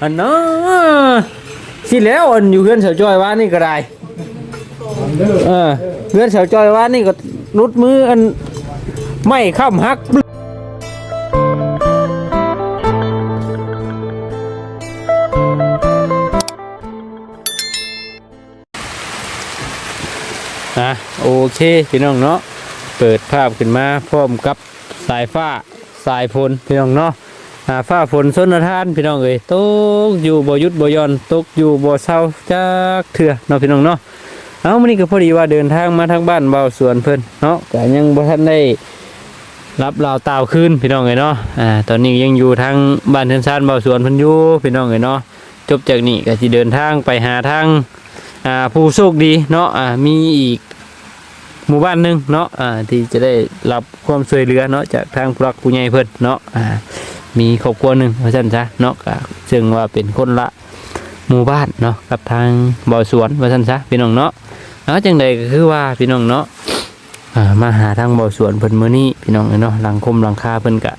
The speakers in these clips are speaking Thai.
อันเนาะสิแล้วอันอยู่เพื่อนเสาวจอยว่านี่ก็ได้เออเพื่อนเสาวจอยว่านี่ก็นุดมืออันไม่ข้ามหักอะโอเคพี่น้องเนาะเปิดภาพขึ้นมาพร้อมกับสายฟ้าสายฝนพี่น้องเนาะ อ่าฟ้าฝนสนทานพี่น้องเอ้ยตกอยู่บ่ยุดบ่ย่อนตกอยู่บ่เศร้าจักเถื่อเนาะพี่น้องเนาะเอามื้อนี้ก็พอดีว่าเดินทางมาทางบ้านเบาสวนเพิ่นเนาะก็ยังบ่ทันได้รับลาวตาวคืนพี่น้องเอ้ยเนาะอ่าตอนนี้ยังอยู่ทางบ้านเทือนซานเบาสวนเพิ่นอยู่พี่น้องเอ้ยเนาะจบจากนี้ก็สิเดินทางไปหาทางอ่าผู้โชคดีเนาะอ่ามีอีกหมู่บ้านหนึงเนาะอ่าที่จะได้รับความช่วยเหลือเนาะจากทางผู้รักผู้ใหญ่เพิ่นเนาะอ่า มีครอบครัวหนึ่งว่าซั่นซะเนาะก็ซึ่งว่าเป็นคนละหมู่บ้านเนาะกับทางบ่อสวนว่าซั่นซะพี่น้องเนาะแล้วจังใดก็คือว่าพี่น้องเนาะมาหาทางบ่อสวนเพิ่นมื้อนี้พี่น้องเนาะหลังคมหลังคาเพิ่นก็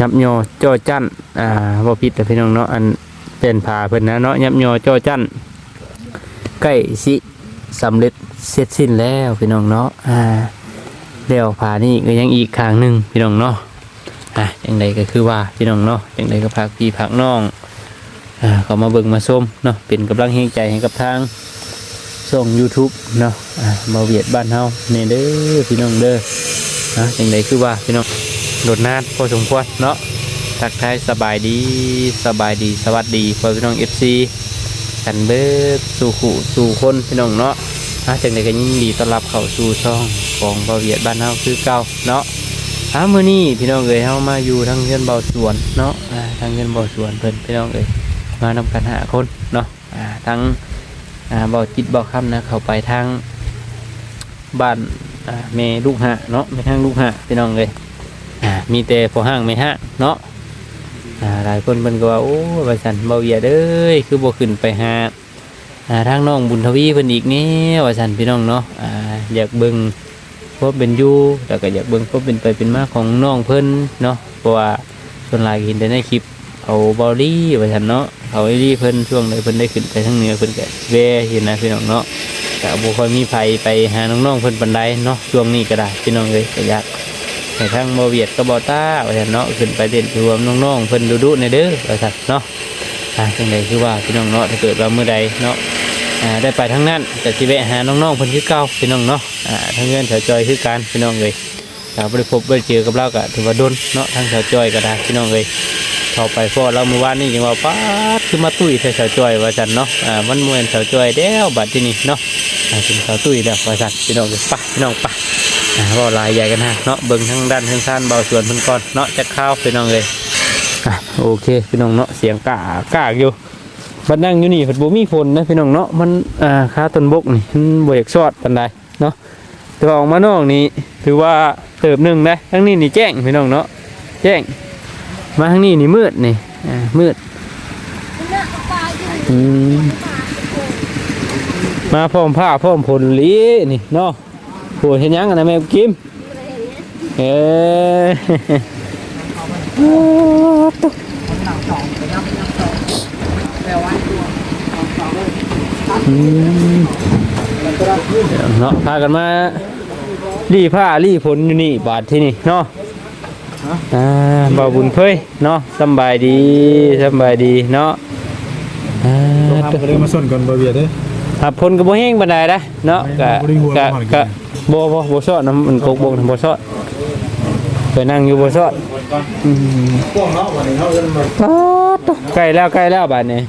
ยับยอจ้อจั่นอ่าบ่ผิดแต่พี่น้องเนาะอันเป็นผาเพิ่นนะเนาะยับยอจ้อจั่นใกล้สิสำเร็จเสร็จสิ้นแล้วพี่น้องเนาะอ่าเดี๋ยวผ่านี่ก็ยังอีกข้างหนึ่งพี่น้องเนาะ อะอย่างไรก็คือว่าพี่น้องเนาะอย่างไรก็พักพี่พักน้องอ่าก็มาเบิ่งมาส้มเนาะเป็นกำลังแห่งใจให้กับทางส่ง YouTube เนาะอ่ามาเวียดบ้านเฮาเนี่เด้อพี่น้องเด้อนะอย่างไรคือว่าพี่น้องโดดนานพอสมควรเนาะทักทายสบายดีสบายดีสวัสดีพ่อพี่น้อง FC กันเบิดสู่ขู่สู่คนพี่น้องเนาะอาจังใดก็ยินดีต้อนรับเข้าสู่ช่องของเบาเวียดบ้านเฮาคือเก่าเนาะ อามื้อนี้พี่น้องเอ้ยเฮามาอยู่ทางเรือนเบาสวนเนาะอ่าทางเรือนเบาสวนเพิ่นพี่น้องเอ้ยมานำกันหาคนเนาะอ่าทั้งอ่าเบาจิตเบาค่ำนะเข้าไปทางบ้านอ่าแม่ลูกหะเนาะแม่ทางลูกหะพี่น้องเอ้ยอ่ามีแต่พอห้างไม่ห้างเนาะอ่าหลายคนเพิ่นก็ว่าโอ้ว่าฉันเบาเหยียดเอ้ยคือบ่ขึ้นไปหาอ่าทางน้องบุญทวีเพิ่นอีกแนี่ว่าฉันพี่น้องเนาะอ่าอยากเบิ่ง พบเป็นอยู่แล้วก็อยากเบิ่งพบเป็นไปเป็นมาของน้องเพิ่นเนาะเพราะว่าส่วนหลายก็เห็นแต่ในคลิปเขาบอลี่ว่าฉันเนาะเขาไอ้ลี่เพิ่นช่วงใดเพิ่นได้ขึ้นไปทางเหนือเพิ่นก็แวเห็นนะพี่น้องเนาะก็บ่ค่อยมีไผไปหาน้องๆเพิ่นปานใดเนาะช่วงนี้ก็ได้พี่น้องเอ้ยก็อยากให้ทั้งบเวียดกับบอต้าว่าซั่นเนาะขึ้นไปเด่นรวมน้องๆเพิ่นดูดุในเด้อว่าซั่นเนาะอ่าจังใดคือว่าพี่น้องเนาะถ้าเกิดว่ามื้อใดเนาะ ได้ไปทั้งนั้นจะสิแวหาน้องๆเพิ่นคือเก่าพี่น้องเนาะทั้งเงินแถวจอยคือกันพี่น้องเอ้ยถ้าบ่ได้พบได้เจอกับเราก็ถือว่าดนเนาะทั้งแถวจอยก็ได้พี่น้องเอ้ยเข้าไปพอเราเมื่อวานนี้ยังว่าป๊าคือมาตุ้ยแถวจอยว่าซั่นเนาะมันเมือนแถวจอยแล้วบัดที่นี่เนาะอ่าเป็นแถวตุ้ยแล้วว่าซั่นพี่น้องเอ้ยไปพี่น้องไปอ่าเว่าลายใหญ่กันฮะเนาะเบิ่งทางด้านทางซ้านเบาส่วนเพิ่นก่อนเนาะจะเข้าวพี่น้องเลยโอเคพี่น้องเนาะเสียงกากากอยู่ บัดนั่งอยู่นี่เพิ่นบ่มีฝนนะพี่น้องเนาะมันอ่าคาต้นบกนี่มันบ่อยากชอดปานใดเนาะแต่ว่าออกมานอกนี่ถือว่าเติบหนึงได้ทั้งนี้นี่แจ้งพี่น้องเนาะแจ้ง มาทางนี้นี่มืดนี่อ่ามืดอืมมาพร้อมผ้าพร้อมผลลีนี่เนาะปวเห็นยังกันนะแม่กิมเอออืม เนาะพากันมารีผ้ารีผลอยู่นี่บาทที่นี่เนาะอ่าบ่าวบุญเพ่ยเนาะสำบายดีสำบายดีเนาะอ่าทำก็เลยมาส่วนก่อนบาเบียดเด้ครับพลก็บ่แห้งปานใดนะเนาะกะบ่ได้หัวกะบ่หันกินกะบ่บ่บ่ซอดน้ำมันกกบงบ่ซอดไปนั่งอยู่บ่ซอดอืมพวกเนาะวันนี้เขาเอิ้นมาป๊าดโตใกล้แล้วใกล้แล้วบัดนี้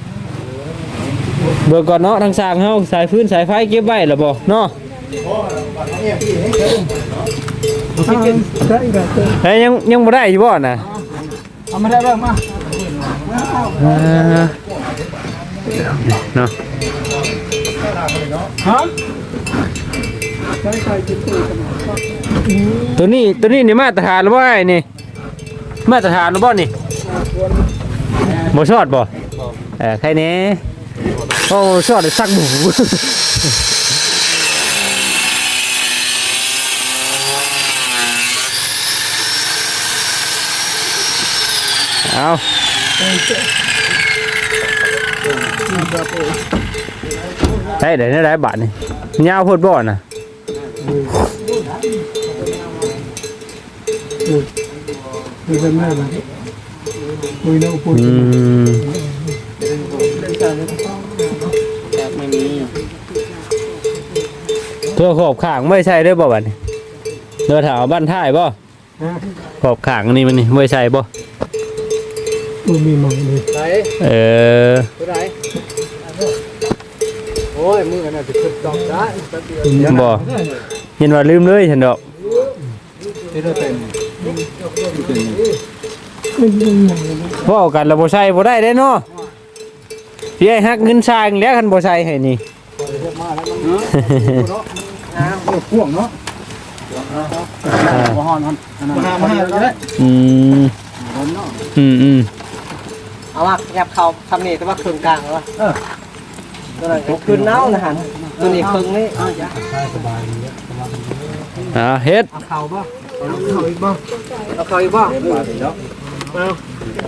เบิ่งก่อนเนาะทางสร้างเฮาสายพื้นสายไฟเก็บไว้แล้วบ่เนาะเฮ้ยยังยังบ่ได้อยู่บ่น่ะเอามาได้บ้างมาเนาะฮะตัวนี้ตัวนี้นี่มาตรฐานหรือบ่าไอ้นี่มาตรฐานหรือบ่นี่บ่ซอดบ่เออใครเนี่ยาวโพดบ่อน่ะคือเป็นแม่มั ตัวขอบข้างไม่ใช่เด้อบ่บัดนี้เดี๋ยวถามบ้านท้ายบ่ขอบข้างอันนี่มันนี่ไม่ใช่บ่มันมีมังเลยไหนเออตัวไหนโอ้ยมือกันน่ะจะขึ้นดอกได้แป๊บเดียวบ่เห็นว่าลืมเลยฉันดอกที่เราเต็มเว้ากันแล้วบ่ใช่บ่ได้เด้เนาะพี่ไอ้ฮักเงินสร้างแล้วคันบ่ใช่ให้นี่ น้ำพ่วงเนาะมาหอนหอนมามาเลยอืมอืมอืมเอาว่ายับเขาทำนี่แต่ว่าครึ่งกลางแล้วว่าเออตัวนั้นก็คือเน่านะฮะตัวนี้ครึ่งนี่อ่าเฮ็ดเอาเขาบ่เอาเขาอีกบ่เอาเขาอีกบ่เอา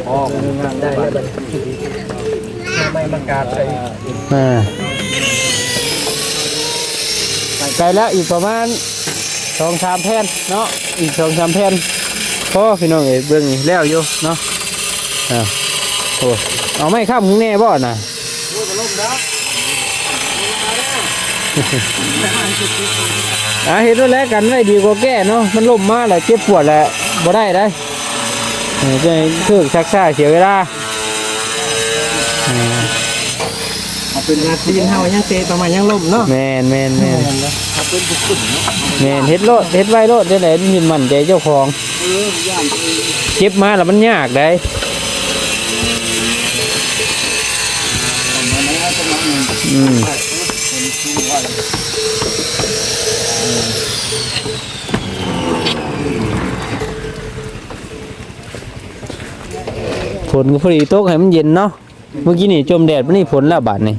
อ๋องานได้ไม่มันการไปอ่า ไกลแล้วอีกประมาณสองสามแผ่นเนาะอีกสองสามแผ่นพ่อพี่น้องเอ้ยเบิ่งนี่แล้วอยู่เนาะอ่าโอ้เอาไม่ข้ามข้างแน่บ่น่ะอ่าเห็นว่าแล้วกันไว้ดีกว่าแก้เนาะมันล่มมาแล้วเจ็บปวดแล้วบ่ได้ได้เออจะคือชักซ่าเสียเวลา เออเป็นงานตีนเฮายังเตะประมาณยังล่มเนาะแมนแมนแมนแมนเฮ็ดโลดเฮ็ดไว้โลดได้ไหนยินมั่นใจเจ้าของเจ็บมาแล้วมันยากได้อืมฝนก็พอดีตกให้มันเย็นเนาะ เมื่อกี้นี่จมแดดมันนี่ฝนแล้วบาดนี่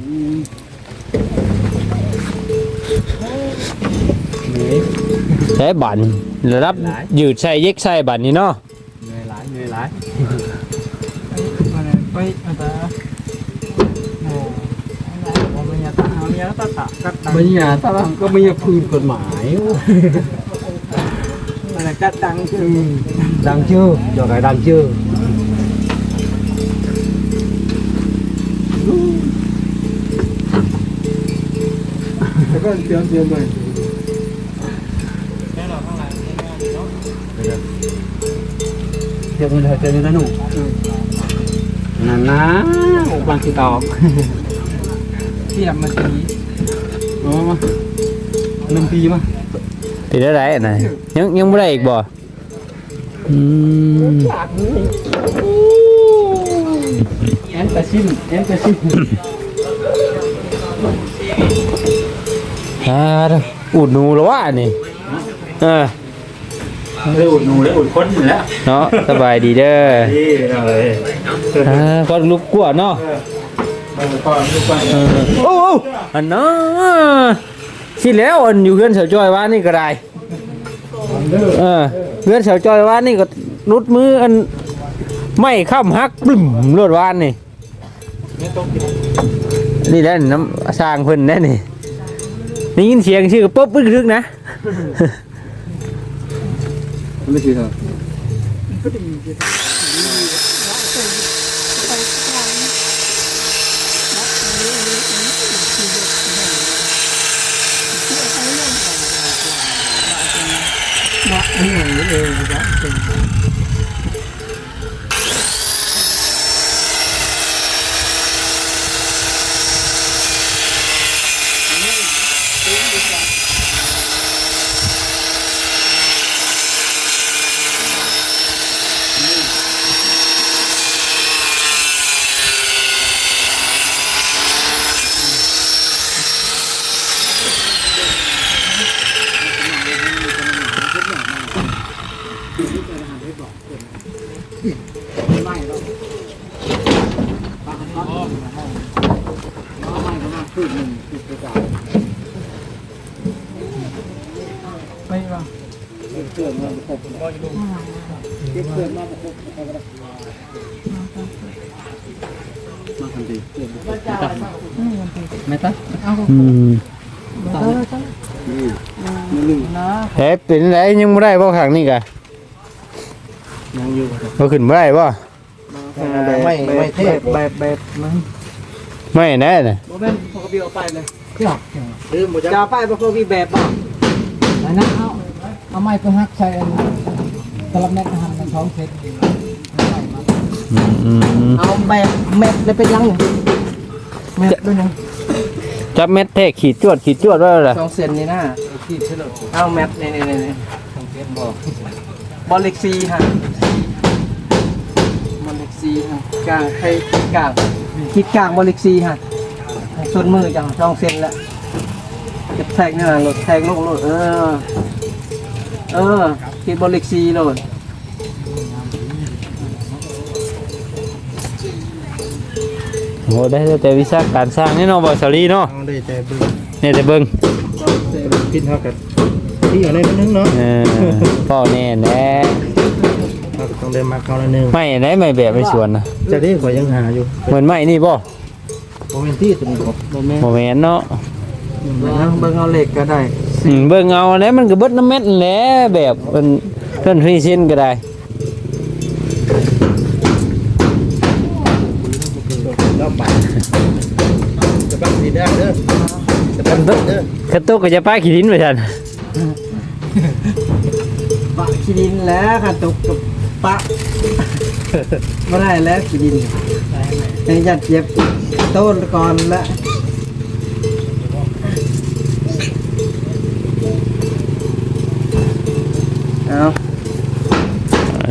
ใช้บาดนี่ระดับยืดใส่เย็กใส่บาดนี่เนาะเหนื่อยหลายเหนื่อยหลายไปอาตาโอ้ผมไม่อยากตาเอาอยากตาตากัดตังไม่ยาถ้าก็ไม่ยาพื้นกฎหมายมันกัดตังคือดัง chưa giờ cái ดัง chưa แล้วก็เตรียมเตรียมไป เดี๋ยวมันจะจะหนุ่มนั่นนะบางทีตอบเทียมมาสีอ๋อมาหนึ่งปีมาติดได้ไรอันไหนยังยังไม่ได้อีกบ่อืมแอนตาชิมแอนตาชิมอ่าอุดหนูแล้ววะนี่เออ ได้อุดหนูได้อุดคนอยู่แล้วเนาะสบายดีเด้อนี่เลยอ่าก็ลุกกลัวเนาะมันก็ลูกไปเออโอ้โอ้อันนั้นที่แล้วอันอยู่เพื่อนเสาวจอยว่านี่ก็ได้เออเพื่อนเสาวจอยว่านี่ก็รุดมืออันไม่ข้ามหักปลึ้มรวดวานนี่นี่แหละน้ำสร้างเพิ่นแน่นี่ได้ยินเสียงชื่อก็ปุ๊บปึ๊กทึกนะ ไม่ใช่เหรอไอืมหนึ่งเฮ้เป็นไรยังไม่ได้บ่ขังนี่กะยังอยู่บ่ขึ้นบ่ได้บ่ไม่ไม่เทพแบบแบบมันไม่แน่น่ะโมเมนต์พอพี่เอาไปเลยลืมหมดจะจ้าเอาไปพอพี่แบบบ่อันนั้นเอาเอาไม้ไปฮักใส่อันตะลับแม่ทำในท้องเพชรอืมอืมอืมเอาแบบแมทเลยเป็นยังแมทด้วยนะ จับเม็ดเทขีดจวดขีดจวดว่าอะไรสองเซนนี่นะเอาแมทนี่นี่นี่นี่บอลเล็กซีฮะบอลเล็กซีฮะกลางใครคิดกลางคิดกลางบอลเล็กซีฮะส่วนมือจังสองเซนละจะแทงนี่นะรถแทงลงรถเออ เออคิดบอลเล็กซีโลด อ้ได้แต่วิชาการสร้างนี่เนาะบ่สาลีเนาะเอาได้แต่เบิ่งเนี่ยแต่เบิ่งคิดเท่ากันที่อยู่ในนึงเนาะเออพ่อแน่แน่เราต้องเดินมาเขาละนึงไม่ไหนไม่แบบไม่สวนนะจะได้ขอยังหาอยู่เหมือนไม่นี่บ่โมเมนที่ตัวนี้ผมโมเมนต์บ่แม่นเนาะเบิ่งเอาเหล็กก็ได้อืมเบิ่งเอาแล้วมันก็เบิดน้ำเม็ดนั่นแหละแบบมันเพิ่นฟรีเส้นก็ได้ จะบังเด้อกระตุกก็จะป้าขี้ดินไปซั่นปะขี้ดินแล้วค่ะตกกับปะไม่ได้แล้วขี้ดินยังจัดเจ็บต้นก่อนละเอา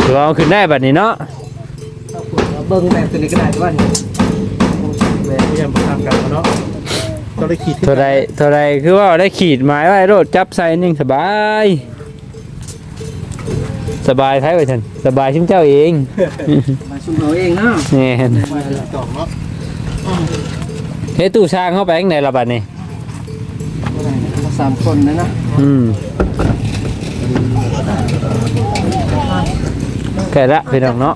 ถือว่าเอาขึ้นได้บัดนี้เนาะเบิ้งแบบตัวนี้ก็ได้ว่านี่แบบพยายามทำกันเนาะ ต้องได้ขีดเท่าใดเท่าใดคือว่าได้ขีดหมายไว้โลดจับใส่นิ่งสบาย สบายไผไว้ท่านสบายชิมเจ้าเองมาชุมเอาเองเนาะแนี่นจอกเนาะเฮ็ดตู้ช้างเข้าไปข้างในละบัดนี้มาสามคนนะนะอืมแก่ละพี่น้องเนาะ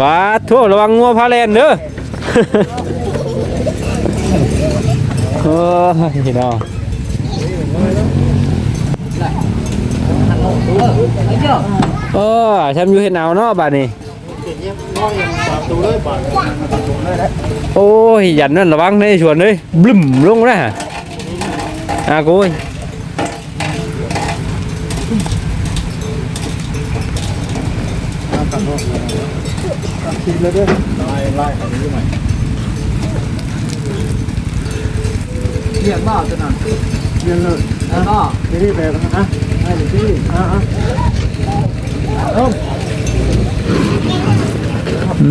บาดทั่วระวังงัวพาแลนเด้อ โอ้ยพี่น้องโอ้ฉันอยู่เห็นเอาเนาะบาดนี้ดูเลยบาดโอ้ยยันนั่น ระวังเลยชวนเลยบลึมลงนะอะกูยขีดเลยเด้อไล่ไล่อันนี้ใหม่เรียกบ้าตัวนั้นเรียนเลยแล้วก็นี่นี่แบบนะให้ดูที่อ่าอ่าอื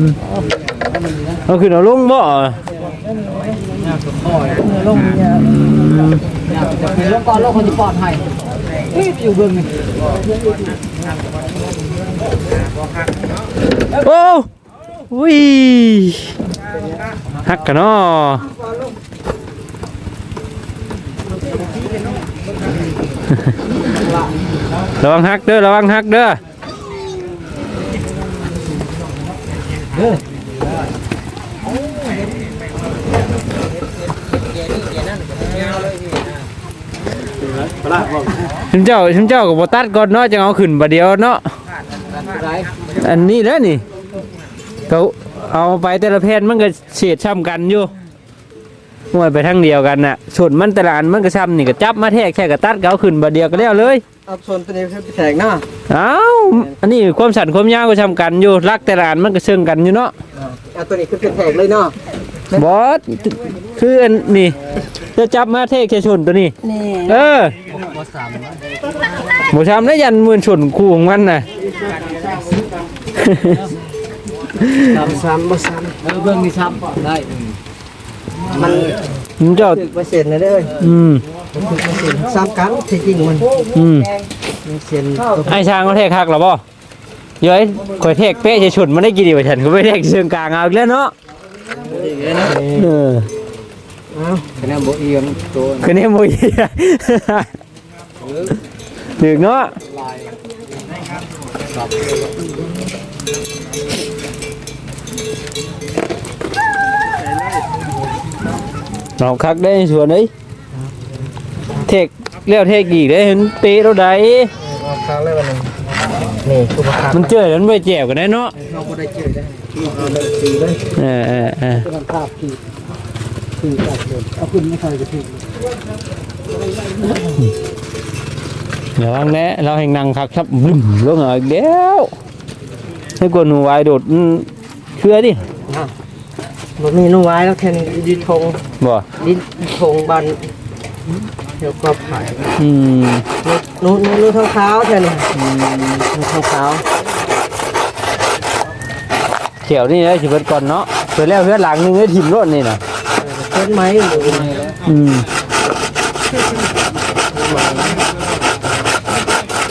มเอาขึ้นเอาลงบ่ลงเนี่ยเห็นลงก่อนลงคนที่ปลอดภัยเฮ้ยอยู่เบื้องนี่โอ้วิฮักกันเนาะ ระวังฮักเด้อระวังฮักเด้อชิมเจ้าชิมเจ้ากับโบตัดก่อนเนาะจะเอาขึ้นบาเดียวเนาะอันนี้แล้วนี่เขาเอาไปแต่ละแผ่นมันก็เฉียดช้ำกันอยู่ มวยไปทางเดียวกันน่ะส่วนมันแต่ละอันมันก็ช้ำนี่ก็จับมาแทกแค่กระตัดก็เอาขึ้นบาเดียวก็แล้วเลยเอาส่วนตัวนี้ไปแทงเนาะเอ้าวอันนี้ความสั่นความยาวก็ช้ำกันอยู่รักแต่ละอันมันก็เชิงกันอยู่เนาะเอาตัวนี้ขึ้นเป็นแทงเลยเนาะบอสคืออันนี่จะจับมาแทกแค่ชนตัวนี้นี่เออหมูช้ำแล้วยันมือนชนคู่ของมันน่ะซ้ำซ้ำบ่ซ้ำเออเบิ่งนี่ซ้ำได้ มันมันเจ้าถึกเปอร์เซ็นต์นะเด้ออืมซ้ำกันที่จริงมันอืมเปอร์เซ็นต์ไอ้ช้างเขาเทกคักหรอบ่เย้ยข่อยเทกเป๊ะจะฉุนมันได้กี่ดีกว่าฉันก็ไม่เทกเชิงกลางเอาอีกแล้วเนาะเออคะแนนบ่เอียงตัวคือเนี่ยมวยถึงเนาะ เราคักได้ส่วนนี้เทกเลี้ยวเทกอีกได้เห็นเปะเราได้เอาค้างเลยวันนึงนี่คือมาค้างมันเจอแล้วมันไปแจวกันได้เนาะเราก็ได้เจอได้เอาเลยสีเลยเออเออเออเป็นภาพขีดขีดตัดเลยเอาขึ้นไม่เคยจะขีดเดี๋ยววังแน่เราแห่งนั่งคักครับบึ้มลงเอาอีกแล้วให้กวนหนูไว้โดดอืมเชื่อดิ รถมีนุ่งไว้แล้วแค่นี้ดินทงบ่ดินทงบันเดี๋ยวก็ขายอืมนู้นนู้นนู้นเท้าๆแค่นี้นู้นเท้าเขียวนี่ได้สิเบิดก่อนเนาะเปิดแล้วเพื่อนหลังนึงได้ถิ่มรถนี่น่ะๆเป็นไหมหรือไม่แล้วอืม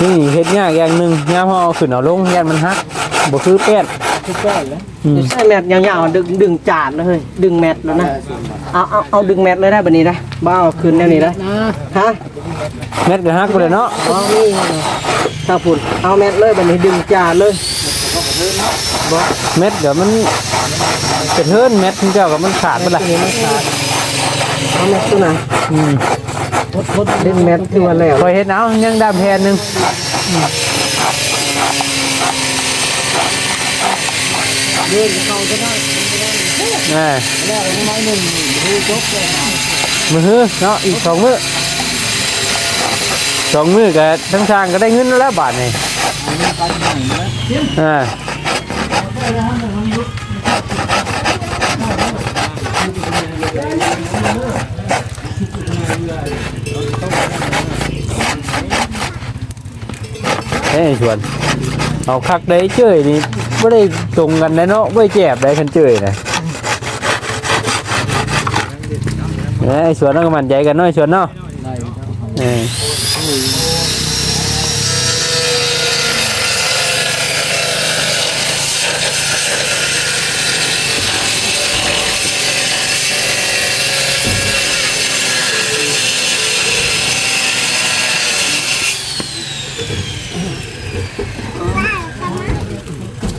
นี่เฮ็ดยากอย่างหนึงยามเฮาเอาขึ้นเอาลงยันมันหักบ่คือแป้น ทุกแก้วแล้วอืมใช่แมทยาวๆดึงดึงจาดเลยเฮ้ยดึงแมทแล้วนะเอาเอาเอาดึงแมทเลยได้แบบนี้นะบ้าเอาคืนแนวนี้นะฮะแม็ดก็หักไปเลยเนาะเอานี่ตาฝุ่นเอาแมทเลยแบบนี้ดึงจาดเลยเม็ดเดี๋ยวมันกระเทินเม็ดของเจ้ากับมันขาดไปละตัวนี้ไม่ขาดเอาแมทตัวไหนอืมดึงแมทคือว่าแล้วคอยเฮ็ดเอายังดำแพนหนึง อ่ามือฮือเนาะอีกสองมือสองมือก็ทั้งทางก็ได้เงินแล้วบาทนี่อ่าเฮ้ยชวนเอาคักได้เจ้ยนี่ ไม่ได้ตรงกันนะเนาะไม่แจบได้คันเจยนะเอ้ยชวนต้องมันใจกันเนาะชวนเนาะเออ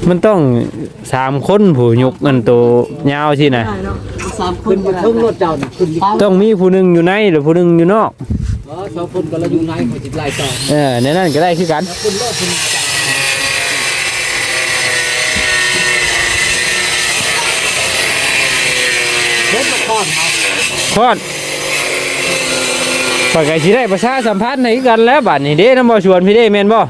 มันต้องสามคนผู้ยกเงินตัวยาวสินะสามคนมาทุ่งรถเจ้าขึ้นต้องมีผู้หนึ่งอยู่ในหรือผู้หนึ่งอยู่นอกอ๋อสองคนก็เราอยู่ในหัวจิตลายต่อเออในนั้นก็ได้คือกันคุณโลดคุณเล่นละครครับพอดปากไก่สิได้ประชาสัมพันธ์ให้กันแล้วบัดนี้เด้น้ำบ่ชวนพี่เด้แม่นบ่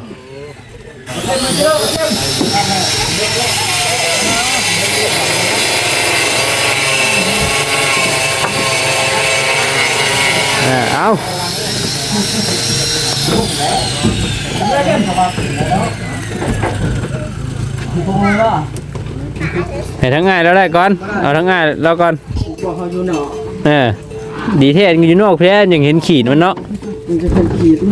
เอาให้ทั้งง่ายแล้วได้ก่อน เอาทั้งง่ายแล้วก่อนบอกเขาอยู่นาะเออดีเทศอยู่นอกแพ้ยังเห็นขีดมันเนาะมันจะเป็นขีดอื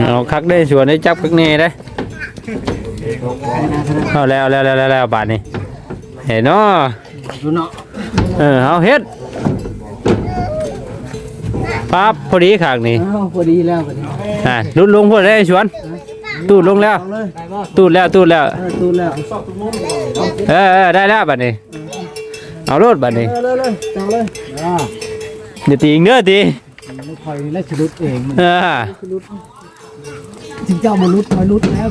มเอาคักได้ชวนได้จับคักเน่ได้เอาแล้วแล้วแล้วแล้วบาทนี้เห็นเนาะ เนาะเออเอาเฮ็ดปั๊บพอดีขางนี่อ้าวพอดีแล้วพอดีอ่าลุดลงพอได้ชวน ตูดลงแล้ว เอาเลยตูดแล้วตูดแล้ว เออตูนแล้วเออเออได้แล้วบัดนี้ เอารถบัดนี้เออเลยเลยจังเลยอ่าอย่าตีอีกเนื้อตีไม่คอยและชลุดเองมันเออถึงเจ้ามนุษย์มนุษย์แล้ว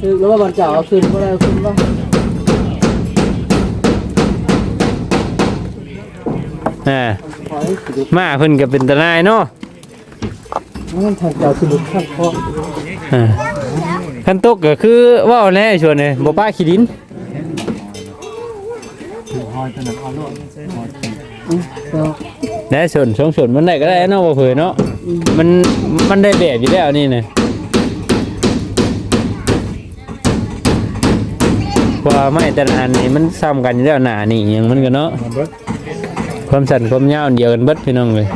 คือแล้วว่าบันเจ้าเอาขึ้นก็ได้เอาขึ้นบ้าง ออคอยชลุดมาเพิ่นก็เป็นตาหนายเนาะมันทางเจ้าชลุดข้างคอเออคันตกก็คือเว่าแล้วชวนเลยบ่ป้าขี้ดินได้ส่วนสองส่วนมันได้ก็ได้เนาะบ่เผยเนาะมันมันได้แบบอยู่แล้วนี่นะว่าไม่แต่ละอันนี่มันซ้ำกันอยู่แล้วหนานี่ยังมันก็เนาะ ความสั้นความยาวอันเดียวกันเบิดพี่น้องเลย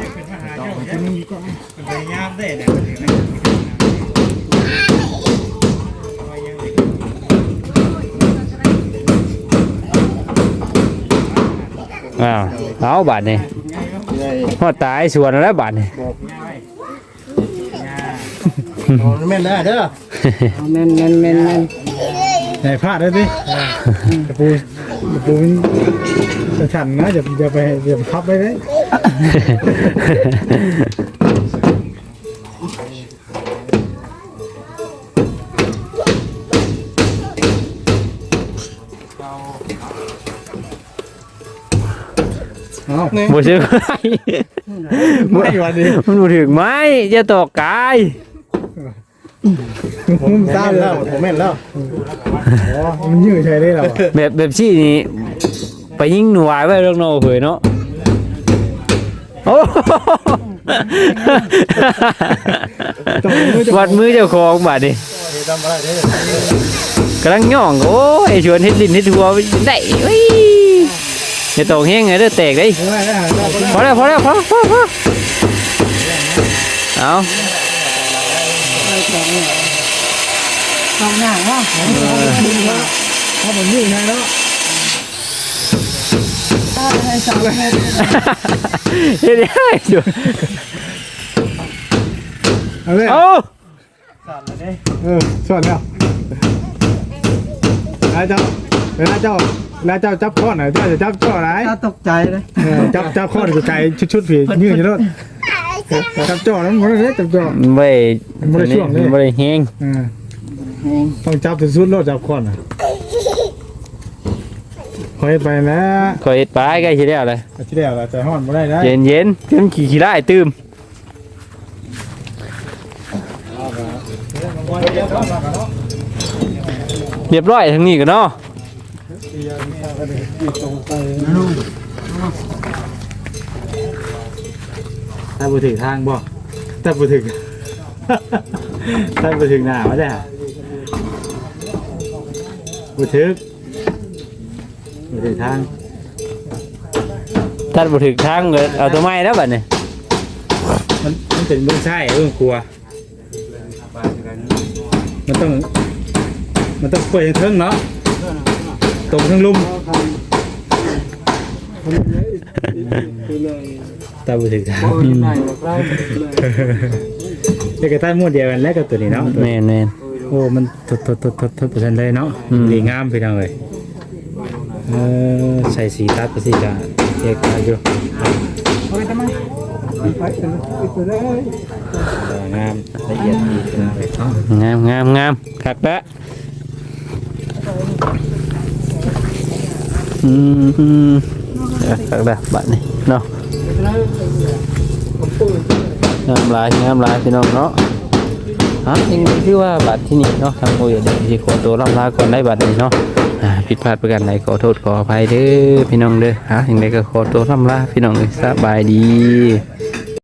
อ้าวเอาบาทนี่ฮอดตายสวนแล้วบาทนี่แม่นได้เด้อเอาแม่นแม่นแม่นแม่นไหนพลาดได้สิกระปูกระปูมันจะ ฉันนะอย่าอย่าไปอย่าไปทับไว้เลยเอาบ่ใช่ไหมไม่วันนี้มันบ่ถึงไหมจะตกกายมุมซ้ายแล้วผมแม่นแล้วอ๋อมันยืดใช่ได้แล้วแบบแบบซี่นี่ ไปยิงหน่วยไว้เรื่องโนเผยเนาะโอ้วัดมือเจ้าของบาดนี่กำลังย่องโอ้ยชวนเฮ็ดดินเฮ็ดทัวได้เว้ยอย่าตกแห้งไงเด้อแตกได้ไม่ได้พอแล้วพอแล้วพอพอพอเอาสองอย่างว่าถ้ามันยืดนะเนาะถ้าให้สาม เมตรเฮ็ดได้อยู่เอาเลยเอาเออสอนแล้วแล้วเจ้าเวลาเจ้าเวลาเจ้าจับข้อหน่อยเจ้าจะจับข้ออะไรน่าตกใจเลยเออจับจับข้อจะใจชุดๆผียืดอยู่แล้วจับจ่อนั้นมันเลยจับจ่อบ่บ่ได้ช่วงเลยบ่ได้แห้งอ่าต้องจับถึงสุดแล้วจับข้อน่ะ คอยไปแล้วขอยเฮ็ดปลาใกล้สิแล้วเลยอาที่แล้วแต่ห้อนไม่ได้ได้เย็นเย็นๆเต็มขี้ขี้ได้ตื่มเรียบร้อยทั้งนี้ก็เนาะถ้าไปถึงทางบ่ถ้าไปถึง ถ้าไปถึงหน้าไม่ได้บุถึ กบุถึงทางถ้าบ่ถึกทางก็เอาตัวไม้แล้วบัดนี้มันมันเป็นเบื้องใช่เบื้องครัว มันต้อง มันต้องเปิดเทิงเนาะตรงทั้งลุ่มตาบุถึงทางเด็กกระต่ายม้วนเดียวกันแล้วกับตัวนี้เนาะแม่นแม่นโอ้ มันทดทดทดทดทดไปทันเลยเนาะอืมดีงามพี่น้องเลย เออใส่สีตัดไปสิกะเอกอยู่เอายุงามละเอียดดีพี่น้องเลยเนาะงามงามงามคักแปะอืมอืมเออคักแปะบัดนี้เนาะงามลายงามลายพี่น้องเนาะฮะยังคือว่าบัตรที่นี่เนาะทางโมยเดี๋ยวสิขอตัวรับลาก่อนได้บัตรนี้เนาะ ผิดพลาดประการใดขอโทษขออภัยเด้อพี่น้องเด้อฮะยังไงก็ขอตัวทำลาพี่น้องเอ้ยสบายดี